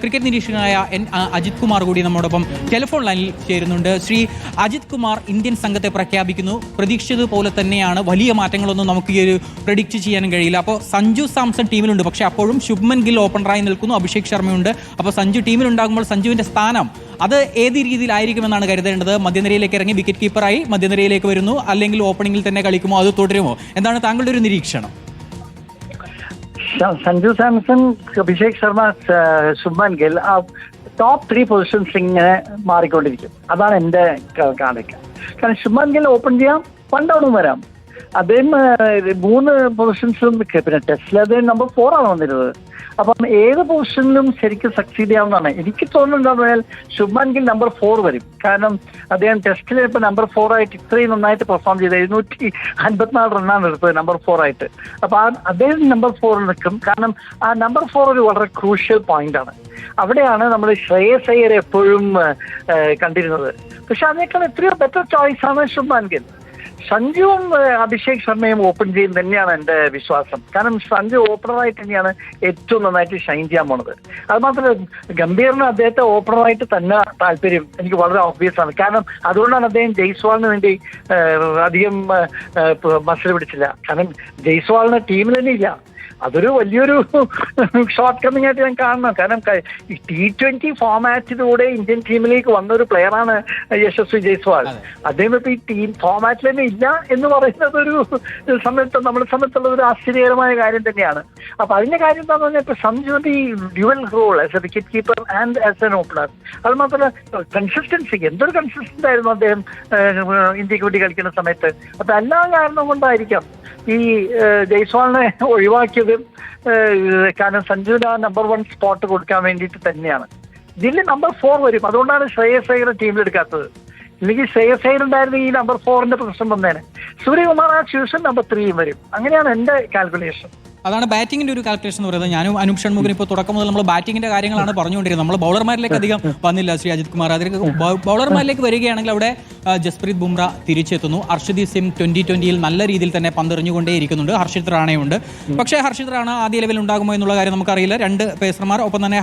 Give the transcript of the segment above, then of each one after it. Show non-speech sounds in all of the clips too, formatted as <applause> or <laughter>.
Cricket നിരീക്ഷകനായ N Ajith Kumar കൂടി നമ്മോടൊപ്പം ടെലിഫോൺ ലൈനിൽ ചേരുന്നുണ്ട്. ശ്രീ അജിത് കുമാർ ഇന്ത്യൻ സംഘത്തെ പ്രഖ്യാപിക്കുന്നു. പ്രതീക്ഷിച്ചതുപോലെ തന്നെയാണ്. വലിയ മാറ്റങ്ങളൊന്നും നമുക്ക് ഈ ഒരു പ്രഡിക്റ്റ് ചെയ്യാനും കഴിയില്ല. അപ്പോൾ സഞ്ജു സാംസൺ ടീമിലുണ്ട്. പക്ഷേ അപ്പോഴും ശുഭ്മൻ ഗിൽ ഓപ്പണറായി നിൽക്കുന്നു. അഭിഷേക് ശർമ്മയുണ്ട്. അപ്പോൾ സഞ്ജു ടീമിലുണ്ടാകുമ്പോൾ സഞ്ജുവിന്റെ സ്ഥാനം അത് ഏത് രീതിയിലായിരിക്കുമെന്നാണ് കരുതേണ്ടത്? മധ്യനിരയിലേക്ക് ഇറങ്ങി വിക്കറ്റ് കീപ്പറായി മധ്യനിരയിലേക്ക് വരുന്നു. അല്ലെങ്കിൽ ഓപ്പണിംഗിൽ തന്നെ കളിക്കുമോ? അത് തുടരുമോ? എന്താണ് താങ്കളുടെ ഒരു നിരീക്ഷണം? സഞ്ജു സാംസൺ അഭിഷേക് ശർമ്മ ശുഭ്മാൻ ഗിൽ ആ ടോപ്പ് ത്രീ പൊസിഷൻസ് ഇങ്ങനെ മാറിക്കൊണ്ടിരിക്കും. അതാണ് എന്റെ ക- കാണിക്ക. കാരണം ശുഭ്മാൻ ഗിൽ ഓപ്പൺ ചെയ്യാം വൺ വരാം. അദ്ദേഹം മൂന്ന് പൊസിഷൻസും പിന്നെ ടെസ്റ്റിൽ അദ്ദേഹം നമ്പർ ഫോർ ആണ് വന്നിരുന്നത്. അപ്പം ഏത് പൊസിഷനിലും ശരിക്കും സക്സീഡ് ചെയ്യാവുന്നതാണ്. എനിക്ക് തോന്നുന്നത് തോന്നുന്നുണ്ടെന്ന് പറഞ്ഞാൽ ശുഭ്മാൻ ഗിൽ നമ്പർ ഫോർ വരും. കാരണം അദ്ദേഹം ടെസ്റ്റിൽ ഇപ്പൊ നമ്പർ ഫോർ ആയിട്ട് ഇത്രയും നന്നായിട്ട് പെർഫോം ചെയ്ത് എഴുന്നൂറ്റി അൻപത്തിനാല് റണ്ണാണ് എടുത്തത് നമ്പർ ഫോർ ആയിട്ട്. അപ്പൊ ആ അദ്ദേഹം നമ്പർ ഫോറിൽ നിൽക്കും. കാരണം ആ നമ്പർ ഫോർ ഒരു വളരെ ക്രൂഷ്യൽ പോയിന്റ് ആണ്. അവിടെയാണ് നമ്മൾ ശ്രേയസ് അയ്യർ എപ്പോഴും കണ്ടിരുന്നത്. പക്ഷെ അതിനേക്കാൾ എത്രയോ ബെറ്റർ ചോയ്സ് ആണ് ശുഭ്മാൻ ഗിൽ. സഞ്ജുവും അഭിഷേക് ശർമ്മയും ഓപ്പൺ ചെയ്യും തന്നെയാണ് എന്റെ വിശ്വാസം. കാരണം സഞ്ജു ഓപ്പണറായിട്ട് തന്നെയാണ് ഏറ്റവും നന്നായിട്ട് ഷൈൻ ചെയ്യാൻ പോണത്. അതുമാത്രമല്ല ഗംഭീറിന് അദ്ദേഹത്തെ ഓപ്പണറായിട്ട് തന്നെ താല്പര്യം എനിക്ക് വളരെ ഓബ്വിയസ് ആണ്. കാരണം അതുകൊണ്ടാണ് അദ്ദേഹം ജയ്സ്വാളിന് വേണ്ടി അധികം മത്സരം പിടിച്ചില്ല. കാരണം ജയ്സ്വാളിന് ടീമിൽ തന്നെ ഇല്ല. അതൊരു വലിയൊരു <laughs> ഷോർട്ട് കമ്മിങ് ആയിട്ട് ഞാൻ കാണണം കാരണം ടി ട്വന്റി ഫോമാറ്റിലൂടെ ഇന്ത്യൻ ടീമിലേക്ക് വന്ന ഒരു പ്ലെയറാണ് യശസ്വി ജയ്സ്വാൾ. അദ്ദേഹം ഇപ്പൊ ഈ ടീം ഫോമാറ്റിൽ തന്നെ ഇല്ല എന്ന് പറയുന്നത് ഒരു <laughs> സമയത്ത് നമ്മുടെ സമയത്തുള്ള ഒരു ആശ്ചര്യകരമായ കാര്യം തന്നെയാണ്. അപ്പൊ അതിന്റെ കാര്യം എന്താണെന്ന് പറഞ്ഞാൽ ഇപ്പൊ സഞ്ജുവിന്റെ ഈ dual role as a wicket keeper and as an opener അത് മാത്രമല്ല കൺസിസ്റ്റൻസി എന്തൊരു കൺസിസ്റ്റന്റ് ആയിരുന്നു അദ്ദേഹം ഇന്ത്യയ്ക്ക് വേണ്ടി കളിക്കുന്ന സമയത്ത്. അപ്പൊ എല്ലാ കാരണം കൊണ്ടായിരിക്കാം ഈ ജയ്സ്വാളിനെ <laughs> ഒഴിവാക്കിയത് ഏഹ്, കാരണം സഞ്ജുവിന് ആ നമ്പർ വൺ സ്പോട്ട് കൊടുക്കാൻ വേണ്ടിയിട്ട് തന്നെയാണ്. ഇതിൽ നമ്പർ ഫോർ വരും. അതുകൊണ്ടാണ് ശ്രേയസ് അയ്യർ ടീമിലെടുക്കാത്തത് ഇല്ലെങ്കിൽ ശ്രേയസ് അയ്യർ ഉണ്ടായിരുന്ന ഈ നമ്പർ ഫോറിന്റെ പ്രശ്നം വന്നേനെ. സൂര്യകുമാർ ആ ട്യൂഷൻ നമ്പർ ത്രീയും വരും. അങ്ങനെയാണ് എന്റെ കാൽക്കുലേഷൻ അതാണ് ബാറ്റിംഗിന്റെ ഒരു കാൽക്കുലേഷൻ എന്ന് പറയുന്നത്. ഞാനും അനൂപ് ഷൺമുഖൻ ഇപ്പോൾ തുടക്കം മുതൽ നമ്മൾ ബാറ്റിംഗിന്റെ കാര്യങ്ങളാണ് പറഞ്ഞുകൊണ്ടിരുന്നത്. നമ്മൾ ബൗളർമാരിലേക്ക് അധികം വന്നില്ല. ശ്രീ അജിത് കുമാർ. അതിലേക്ക് ബൗ- ബൗളർമാരിലേക്ക് വരികയാണെങ്കിൽ അവിടെ ജസ്പ്രീത് ബുംറ തിരിച്ചെത്തുന്നു. ഹർഷദീപ് സിംഗ് ട്വന്റി ട്വന്റിയിൽ നല്ല രീതിയിൽ തന്നെ പന്തെറിഞ്ഞുകൊണ്ടേയിരിക്കുന്നുണ്ട്. ഹർഷിത് റാണയുണ്ട്. പക്ഷേ ഹർഷിത് റാണ ആദ്യ ലെവലിൽ ഉണ്ടാകുമോ എന്നുള്ള കാര്യം നമുക്കറിയില്ല. രണ്ട് പേസർമാർ ഒപ്പം തന്നെ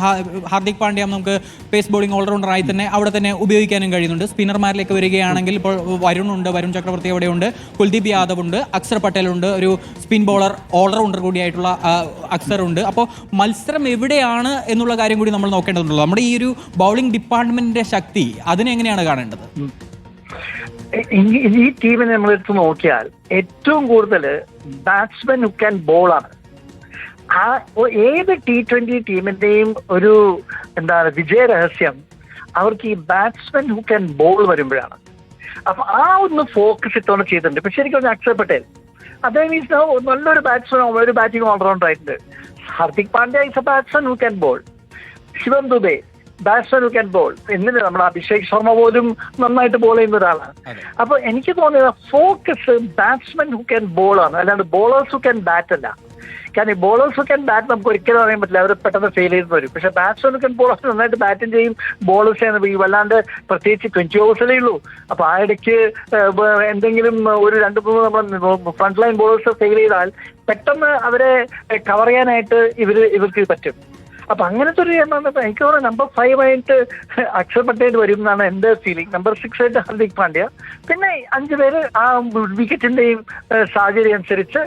ഹാർദിക് പാണ്ഡ്യ നമുക്ക് പേസ് ബോളിംഗ് ഓൾറൗണ്ടറായി തന്നെ അവിടെ തന്നെ ഉപയോഗിക്കാനും കഴിയുന്നുണ്ട്. സ്പിന്നർമാരിലേക്ക് വരികയാണെങ്കിൽ ഇപ്പോൾ വരുൺ ഉണ്ട് വരുൺ ചക്രവർത്തി അവിടെയുണ്ട്. കുൽദീപ് യാദവ് ഉണ്ട്. അക്സർ പട്ടേൽ ഉണ്ട് ഒരു സ്പിൻ ബോളർ ഓൾറൗണ്ടർ കൂടിയായിട്ടുള്ള ആ, അക്സറുണ്ട്. അപ്പോൾ മത്സരം എവിടെയാണ് എന്നുള്ള കാര്യം കൂടി നമ്മൾ നോക്കേണ്ടതുണ്ടല്ലോ. നമ്മുടെ ഈ ഒരു ബൗളിംഗ് ഡിപ്പാർട്ട്മെന്റിന്റെ ശക്തി അതിനെ എങ്ങനെയാണ് കാണേണ്ടത് ഈ- ടീമിനെ നമ്മൾ എടുത്ത് നോക്കിയാൽ ഏറ്റവും കൂടുതൽ ബാറ്റ്സ്മാൻ ഹു ക്യാൻ ബോളാണ് ആ ഏത് ടി ട്വന്റി ടീമിന്റെയും ഒരു എന്താണ് വിജയ രഹസ്യം അവർക്ക് ഈ ബാറ്റ്സ്മാൻ ഹു ക്യാൻ ബോൾ വരുമ്പോഴാണ്. അപ്പൊ ആ ഒന്ന് ഫോക്കസ് ഇത്തവണ ചെയ്തിട്ടുണ്ട്. പക്ഷെ എനിക്ക് ഒന്ന് പട്ടേൽ അദ്ദേഹം ഈസ് നല്ലൊരു ബാറ്റ്സ്മാൻ ഒരു ബാറ്റിംഗ് ഓൾറൗണ്ടർ ആയിട്ടുണ്ട്. Hardik Pandya is a batsman who can bowl Shivam Dube batsman who can bowl എന്നിട്ട് നമ്മൾ അഭിഷേക് ശർമ്മ പോലും നന്നായിട്ട് ബോൾ ചെയ്യുന്ന ഒരാളാണ്. അപ്പൊ എനിക്ക് തോന്നിയത് focus batsman who can bowl ആണ്. അല്ലാണ്ട് ബോളേഴ്സ് ഹു ക്യാൻ ബാറ്റ് അല്ല. കാരണം ഈ ബോളേഴ്സ് ഒക്കെ ക്യാൻ ബാറ്റ് നമുക്ക് ഒരിക്കലും അറിയാൻ പറ്റില്ല. അവർ പെട്ടെന്ന് ഫെയിൽ ചെയ്ത് വരും. പക്ഷെ ക്യാൻ ബോളേഴ്സ് നന്നായിട്ട് ബാറ്റും ചെയ്യും. ബോളേഴ്സ് ഈ വല്ലാണ്ട് പ്രത്യേകിച്ച് ട്വന്റി ഓവേഴ്സിലേ ഉള്ളൂ. അപ്പൊ ആ ഇടയ്ക്ക് എന്തെങ്കിലും ഒരു രണ്ട് മൂന്ന് നമ്മൾ ഫ്രണ്ട് ലൈൻ ബോളേഴ്സ് ഫെയിൽ ചെയ്താൽ പെട്ടെന്ന് അവരെ കവർ ചെയ്യാനായിട്ട് ഇവർ ഇവർക്ക് പറ്റും. അപ്പൊ അങ്ങനത്തെ ഒരു എനിക്ക് തോന്നുന്നു നമ്പർ ഫൈവ് ആയിട്ട് അക്ഷർ പട്ടേൽ വരും എന്നാണ് എന്റെ ഫീലിംഗ് നമ്പർ സിക്സ് ആയിട്ട് ഹാർദിക് പാണ്ഡ്യ. പിന്നെ അഞ്ചു പേര് ആ വിക്കറ്റിന്റെയും സാഹചര്യം അനുസരിച്ച്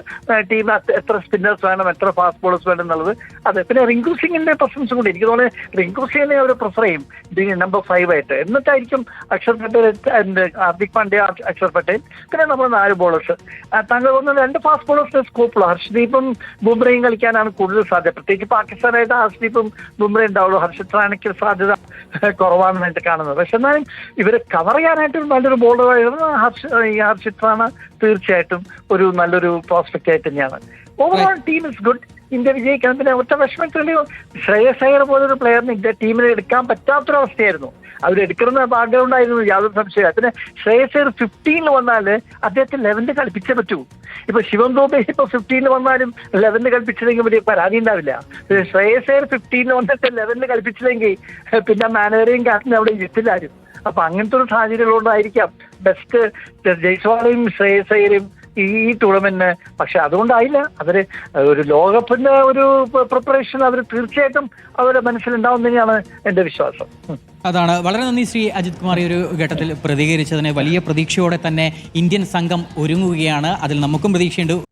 ടീം എത്ര സ്പിന്നേഴ്സ് വേണം എത്ര ഫാസ്റ്റ് ബോളേഴ്സ് വേണം എന്നുള്ളത്. അതെ പിന്നെ റിങ്കു സിംഗിന്റെ പ്രസൻസ് കൂടി. എനിക്ക് തോന്നുന്നത് റിങ്കു സിംഗിനെ അവർ പ്രിഫർ ചെയ്യും. നമ്പർ ഫൈവ് ആയിട്ട്. എന്നിട്ടായിരിക്കും അക്ഷർ പട്ടേൽ ഹർദിക് പാണ്ഡ്യ അക്ഷർ പട്ടേൽ. പിന്നെ നമ്മൾ നാല് ബോളേഴ്സ് താങ്കൾ തോന്നുന്നു രണ്ട് ഫാസ്റ്റ് ബോളേഴ്സിന്റെ സ്കോപ്പുള്ള ഹർഷദീപും ബുംറയും കളിക്കാനാണ് കൂടുതൽ സാധ്യത. പ്രത്യേകിച്ച് പാകിസ്ഥാനായിട്ട് ഹർഷദീപും ബുംറ ഉണ്ടാവുള്ളൂ. ഹർഷിത് റാണയ്ക്ക് സാധ്യത വേണ്ടി കാണുന്നത്. പക്ഷെ എന്നാലും ഇവരെ കവർ ചെയ്യാനായിട്ട് നല്ലൊരു ബോളറായിരുന്നു ഹർഷ ഈ ഹർഷിത് റാണ തീർച്ചയായിട്ടും ഒരു നല്ലൊരു പ്രോസ്പെക്റ്റ് ആയിട്ട് തന്നെയാണ്. Overall team is good India വിജയിക്കണം. പിന്നെ ഒറ്റ വിഷമത്തിൽ ശ്രേയസ് അയ്യർ പോലൊരു പ്ലെയറിന് ഇന്ത്യ ടീമിനെ എടുക്കാൻ പറ്റാത്തൊരവസ്ഥയായിരുന്നു. അവരെടുക്കുന്ന ബാക്ക്ഗ്രൗണ്ട് ആയിരുന്നു യാതൊരു സംശയം പിന്നെ ശ്രേയസ് അയ്യർ ഫിഫ്റ്റീനിൽ വന്നാൽ അദ്ദേഹത്തെ ലെവലിൽ കളിപ്പിച്ചേ പറ്റൂ. ഇപ്പൊ ശിവം ദോബെ ഇപ്പൊ ഫിഫ്റ്റീനിൽ വന്നാലും ലെവലിൽ കളിപ്പിച്ചില്ലെങ്കിൽ വലിയ പരാതി ഉണ്ടാവില്ല. പക്ഷേ ശ്രേയസ് അയ്യർ ഫിഫ്റ്റീനിൽ വന്നിട്ട് ലെവലിൽ കളിപ്പിച്ചില്ലെങ്കിൽ പിന്നെ മാനേജറേയും ക്യാപ്റ്റനും അവിടെ ഇരുത്തില്ലാരും. അപ്പൊ അങ്ങനത്തെ ഒരു സാഹചര്യം ഉള്ളതുകൊണ്ടായിരിക്കാം ബെസ്റ്റ് ജയ്സ്വാളയും ശ്രേയസ് അയ്യരും ഈ ടൂർണമെന്റിന്. പക്ഷെ അതുകൊണ്ടായില്ല. അവർ ഒരു ലോകകപ്പിന്റെ ഒരു പ്രിപ്പറേഷൻ അവർ തീർച്ചയായിട്ടും അവരുടെ മനസ്സിലുണ്ടാവും തന്നെയാണ് എന്റെ വിശ്വാസം. അതാണ്. വളരെ നന്ദി ശ്രീ അജിത് കുമാർ ഈ ഒരു ഘട്ടത്തിൽ പ്രതികരിച്ചതിന്. വലിയ പ്രതീക്ഷയോടെ തന്നെ ഇന്ത്യൻ സംഘം ഒരുങ്ങുകയാണ്. അതിൽ നമുക്കും പ്രതീക്ഷയുണ്ട്.